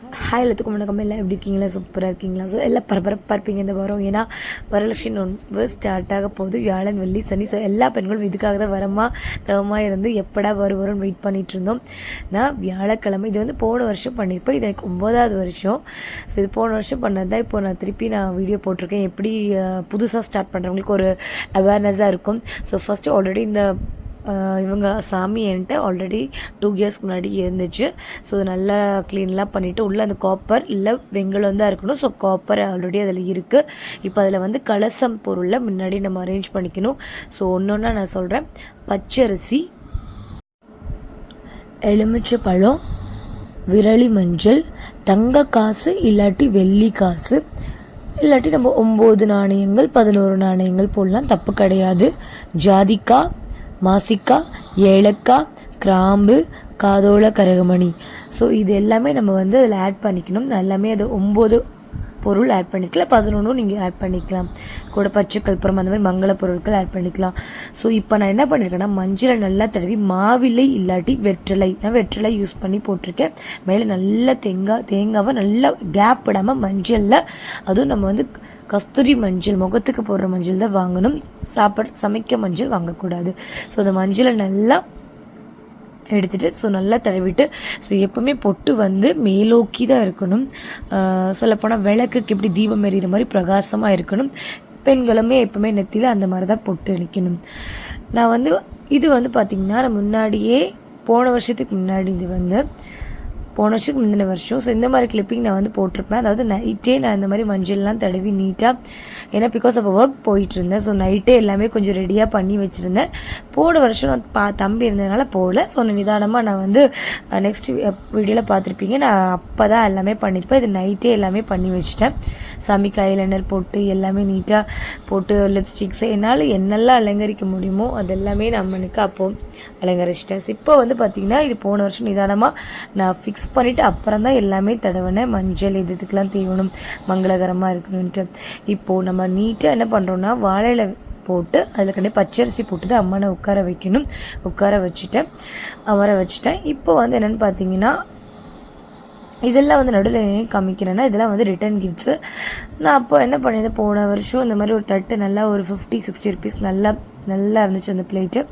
Hi எல்லாத்துக்கும் வணக்கம். எல்லாம் எப்படி இருக்கீங்களா? சூப்பராக இருக்கீங்களா? ஸோ எல்லாம் பரபரப்பாக இருப்பீங்க இந்த வாரம். ஏன்னா வரலட்சுமி நோன்பு ஸ்டார்ட் ஆக போகுது. வியாழன் வெள்ளி சனி ஸோ எல்லா பெண்களும் இதுக்காக தான் வரமா தவமாக இருந்து எப்படா வரும் வரும்னு வெயிட் பண்ணிட்டு இருந்தோம். நான் வியாழக்கிழமை இது வந்து போன வருஷம் பண்ணியிருப்பேன் இது எனக்கு ஒம்போதாவது வருஷம். ஸோ இது போன வருஷம் பண்ணது தான் இப்போ நான் திருப்பி நான் வீடியோ போட்டிருக்கேன். எப்படி புதுசாக ஸ்டார்ட் பண்ணுறவங்களுக்கு ஒரு அவேர்னஸாக இருக்கும். ஸோ ஃபஸ்ட்டு ஆல்ரெடி இந்த இவங்க சாமி என்கிட்ட ஆல்ரெடி டூ இயர்ஸ்க்கு முன்னாடி இருந்துச்சு. ஸோ நல்லா க்ளீன்லாம் பண்ணிவிட்டு உள்ளே அந்த காப்பர் இல்லை வெங்கலம் தான் இருக்கணும். ஸோ காப்பர் ஆல்ரெடி அதில் இருக்குது இப்போ அதில் வந்து கலசம் பொருளை முன்னாடி நம்ம அரேஞ்ச் பண்ணிக்கணும். ஸோ ஒன்று ஒன்றா நான் சொல்கிறேன் பச்சரிசி எலுமிச்சை பழம் விரலி மஞ்சள் தங்க காசு இல்லாட்டி வெள்ளி காசு. இல்லாட்டி நம்ம ஒம்பது நாணயங்கள் பதினோரு நாணயங்கள் போடலாம். தப்பு கிடையாது. ஜாதிக்காய் மாசிக்காய் ஏலக்காய் கிராம்பு காதோள கரகமணி. ஸோ இது எல்லாமே நம்ம வந்து அதில் ஆட் பண்ணிக்கணும். எல்லாமே அது ஒம்பது பொருள் ஆட் பண்ணிக்கலாம் பதினொன்றும் நீங்கள் ஆட் பண்ணிக்கலாம். கூட பச்சை கற்பூரம் அந்த மாதிரி மங்கள பொருட்கள் ஆட் பண்ணிக்கலாம். ஸோ இப்போ நான் என்ன பண்ணியிருக்கேன்னா மஞ்சளை நல்லா தடவி மாவிலை இல்லாட்டி வெற்றிலை. நான் வெற்றிலை யூஸ் பண்ணி போட்டிருக்கேன். மேலே நல்லா தேங்காய் தேங்காவை நல்லா கேப் விடாமல் மஞ்சளில் அதுவும் நம்ம வந்து கஸ்தூரி மஞ்சள் முகத்துக்கு போடுற மஞ்சள் தான் வாங்கணும். சாப்பாடு சமைக்க மஞ்சள் வாங்கக்கூடாது. ஸோ அந்த மஞ்சளை நல்லா எடுத்துட்டு ஸோ நல்லா தடவிட்டு ஸோ எப்பவுமே பொட்டு வந்து மேலோக்கி தான் இருக்கணும். சொல்லப்போனால் விளக்குக்கு எப்படி தீபம் எறிகிற மாதிரி பிரகாசமாக இருக்கணும். பெண்களுமே எப்பவுமே நெத்தியில் அந்த மாதிரி தான் பொட்டு அடிக்கணும் நான் வந்து இது வந்து பார்த்திங்கன்னா நான் முன்னாடியே போன வருஷத்துக்கு முன்னாடி இது வந்து போன வருஷத்துக்கு முந்தின வருஷம். ஸோ இந்த மாதிரி கிளிப்பிங் நான் வந்து போட்டிருப்பேன். அதாவது நைட்டே நான் இந்த மாதிரி மஞ்சள்லாம் தடவி நீட்டாக ஏன்னா பிகாஸ் அப்போ ஒர்க் போயிட்டுருந்தேன். ஸோ நைட்டே எல்லாமே கொஞ்சம் ரெடியாக பண்ணி வச்சுருந்தேன். போன வருஷம் நான் பா தம்பி இருந்ததுனால போகல. ஸோ நிதானமாக நான் வந்து நெக்ஸ்ட் வீடியோவில் பார்த்துருப்பீங்க. நான் அப்போ தான் எல்லாமே பண்ணியிருப்பேன் இது நைட்டே எல்லாமே பண்ணி வச்சுட்டேன். சாமிக்கு ஐலைனர் போட்டு எல்லாமே நீட்டாக போட்டு லிப்ஸ்டிக்ஸ் என்னால் என்னெல்லாம் அலங்கரிக்க முடியுமோ அதெல்லாமே நம்மளுக்கு அப்போ அலங்கரிச்சிட்டேன். இப்போ வந்து பார்த்திங்கன்னா இது போன வருஷம் நிதானமாக நான் ஃபிக்ஸ் பண்ணிவிட்டு அப்புறம் தான் எல்லாமே தடவினேன். மஞ்சள் இது இதுக்கெலாம் தீவனம் மங்களகரமாக இருக்கணுன்ட்டு இப்போது நம்ம நீட்டாக என்ன பண்ணுறோன்னா வாழையில போட்டு அதில் கண்டி பச்சரிசி போட்டு தான் அம்மனை உட்கார வைக்கணும். உட்கார வச்சுட்டேன். அமர வச்சுட்டேன். இப்போ வந்து என்னென்னு பார்த்தீங்கன்னா இதெல்லாம் வந்து நடுவில் காமிக்கிறேன்னா இதெல்லாம் வந்து ரிட்டர்ன் கிஃப்ட்ஸு நான் அப்போ என்ன பண்ணியிருந்தேன் போன வருஷம் இந்த மாதிரி ஒரு தட்டு நல்லா ஒரு ஃபிஃப்டி சிக்ஸ்டி ருபீஸ் நல்லா நல்லா இருந்துச்சு அந்த பிளேட்டு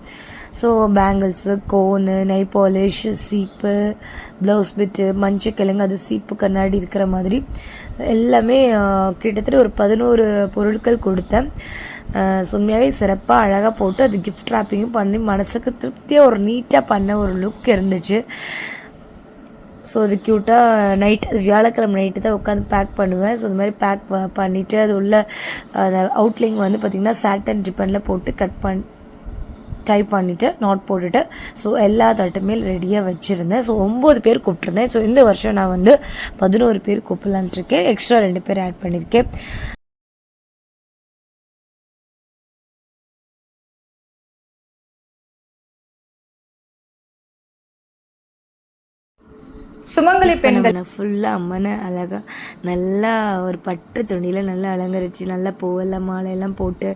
ஸோ பேங்கிள்ஸு கோனு நெய் பாலிஷ் சீப்பு ப்ளவுஸ் பிட்டு மஞ்சக்கிழங்கு அது சீப்பு கண்ணாடி இருக்கிற மாதிரி. எல்லாமே கிட்டத்தட்ட ஒரு பதினோரு பொருட்கள் கொடுத்தேன். சும்மையாகவே சிறப்பாக அழகாக போட்டு அது கிஃப்ட் ராப்பிங்கும் பண்ணி மனசுக்கு திருப்தியாக ஒரு நீட்டாக பண்ண ஒரு லுக் இருந்துச்சு. ஸோ அது க்யூட்டாக நைட் அது வியாழக்கிழமை நைட்டு தான் உட்காந்து பேக் பண்ணுவேன். ஸோ இந்த மாதிரி பேக் பண்ணிவிட்டு அது உள்ள அந்த அவுட்லிங் வந்து பார்த்திங்கன்னா சாட்டன் ரிப்பனில் போட்டு கட் பண் டைப் பண்ணிவிட்டு நாட் போட்டுட்டு ஸோ எல்லா தட்டுமே ரெடியாக வச்சுருந்தேன். ஸோ ஒம்பது பேர் கூப்பிட்ருந்தேன் ஸோ இந்த வருஷம் நான் வந்து பதினோரு பேர் கூப்பிடலான்ட்ருக்கேன் எக்ஸ்ட்ரா ரெண்டு பேர் ஆட் பண்ணியிருக்கேன் சுமங்கலி பெண்கள். நான் ஃபுல்லாக அம்மனை அழகாக நல்லா ஒரு பட்டு துணியில் நல்லா அலங்கரித்து நல்லா பூவெல்லாம் மாலையெல்லாம் போட்டு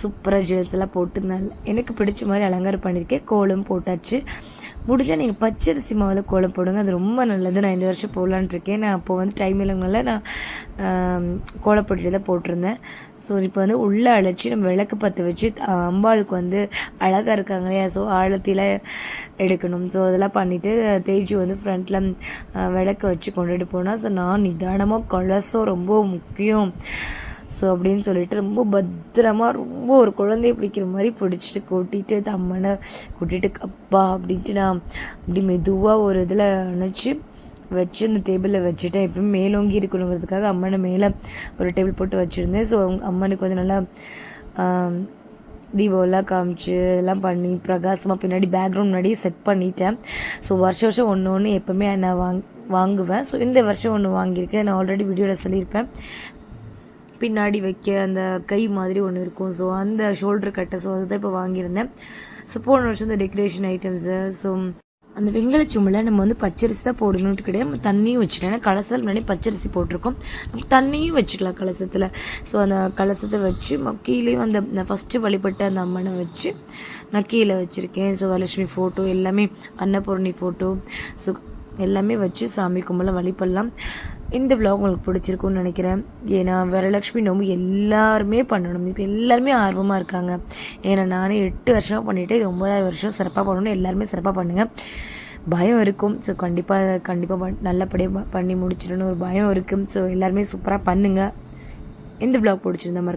சூப்பராக ஜுவல்ஸ் எல்லாம் போட்டு நல்லா எனக்கு பிடிச்ச மாதிரி அலங்காரம் பண்ணியிருக்கேன் கோலம் போட்டாச்சு. முடிஞ்சால் நீங்கள் பச்சரிசி மாவில் கோலம் போடுங்க. அது ரொம்ப நல்லது. நான் இந்த வருஷம் போடலான்ட்ருக்கேன். நான் அப்போ வந்து டைம் இல்லைங்கனால நான் கோலப்பொட்டியில் தான் போட்டிருந்தேன். ஸோ இப்போ வந்து உள்ளே அழைச்சி நம்ம விளக்கு பற்ற வச்சு அம்பாளுக்கு வந்து அழகாக இருக்காங்க இல்லையா? ஸோ ஆழத்தில எடுக்கணும். ஸோ அதெல்லாம் பண்ணிவிட்டு தேஜு வந்து ஃப்ரண்ட்டில் விளக்க வச்சு கொண்டுட்டு போனால் ஸோ நான் நிதானமாக கலசம் ரொம்ப முக்கியம். ஸோ அப்படின்னு சொல்லிட்டு ரொம்ப பத்திரமா ரொம்ப ஒரு குழந்தைய பிடிக்கிற மாதிரி பிடிச்சிட்டு கூட்டிகிட்டு அம்மனை கூட்டிகிட்டு அப்பா அப்படின்ட்டு நான் அப்படி மெதுவாக ஒரு இதில் அணைச்சி வச்சு அந்த டேபிளில் வச்சுட்டேன். எப்பயும் மேலோங்கி இருக்கணுங்கிறதுக்காக அம்மனை மேலே ஒரு டேபிள் போட்டு வச்சுருந்தேன். ஸோ அம்மனுக்கு வந்து நல்லா தீபம்லாம் காமிச்சு இதெல்லாம் பண்ணி பிரகாசமாக பின்னாடி பேக்ரவுண்ட் முன்னாடி செட் பண்ணிட்டேன். ஸோ வருஷம் வருஷம் ஒன்று ஒன்று எப்போவுமே நான் வாங் வாங்குவேன். ஸோ இந்த வருஷம் ஒன்று வாங்கியிருக்கேன். நான் ஆல்ரெடி வீடியோவில் சொல்லியிருப்பேன். பின்னாடி வைக்க அந்த கை மாதிரி ஒன்று இருக்கும். ஸோ அந்த ஷோல்டர் கட்டை ஸோ அதுதான் இப்போ வாங்கியிருந்தேன். ஸோ போன வருஷம் இந்த டெக்கரேஷன் ஐட்டம்ஸு ஸோ அந்த வெங்கல சும்மில் நம்ம வந்து பச்சரிசி தான் போடணும்னு கிடையாது நம்ம தண்ணியும் வச்சுக்கலாம். ஏன்னா கலசத்தில் முன்னாடி பச்சரிசி போட்டிருக்கோம். நம்ம தண்ணியும் வச்சுக்கலாம் கலசத்தில். ஸோ அந்த கலசத்தை வச்சு கீழேயும் அந்த ஃபஸ்ட்டு வழிபட்ட அந்த அம்மனை வச்சு நான் கீழே வச்சுருக்கேன். ஸோ வரலட்சுமி ஃபோட்டோ எல்லாமே அன்னபூர்ணி ஃபோட்டோ ஸோ எல்லாமே வச்சு சாமி கும்பலாம் வழிபடலாம். இந்த விலாக் உங்களுக்கு பிடிச்சிருக்கும்னு நினைக்கிறேன். ஏன்னா வரலட்சுமி நோம்பு எல்லாருமே பண்ணணும். இப்போ எல்லாருமே ஆர்வமாக இருக்காங்க. ஏன்னா நானே எட்டு வருஷமாக பண்ணிட்டு இது ஒன்பதாவது வருஷம் சிறப்பாக பண்ணணும். எல்லாருமே சிறப்பாக பண்ணுங்கள் பயம் இருக்கும். ஸோ கண்டிப்பாக கண்டிப்பாக நல்லபடியாக பண்ணி முடிச்சிடணும் ஒரு பயம் இருக்கும். ஸோ எல்லாருமே சூப்பராக பண்ணுங்கள் இந்த விலாக் பிடிச்சிருந்த மாதிரி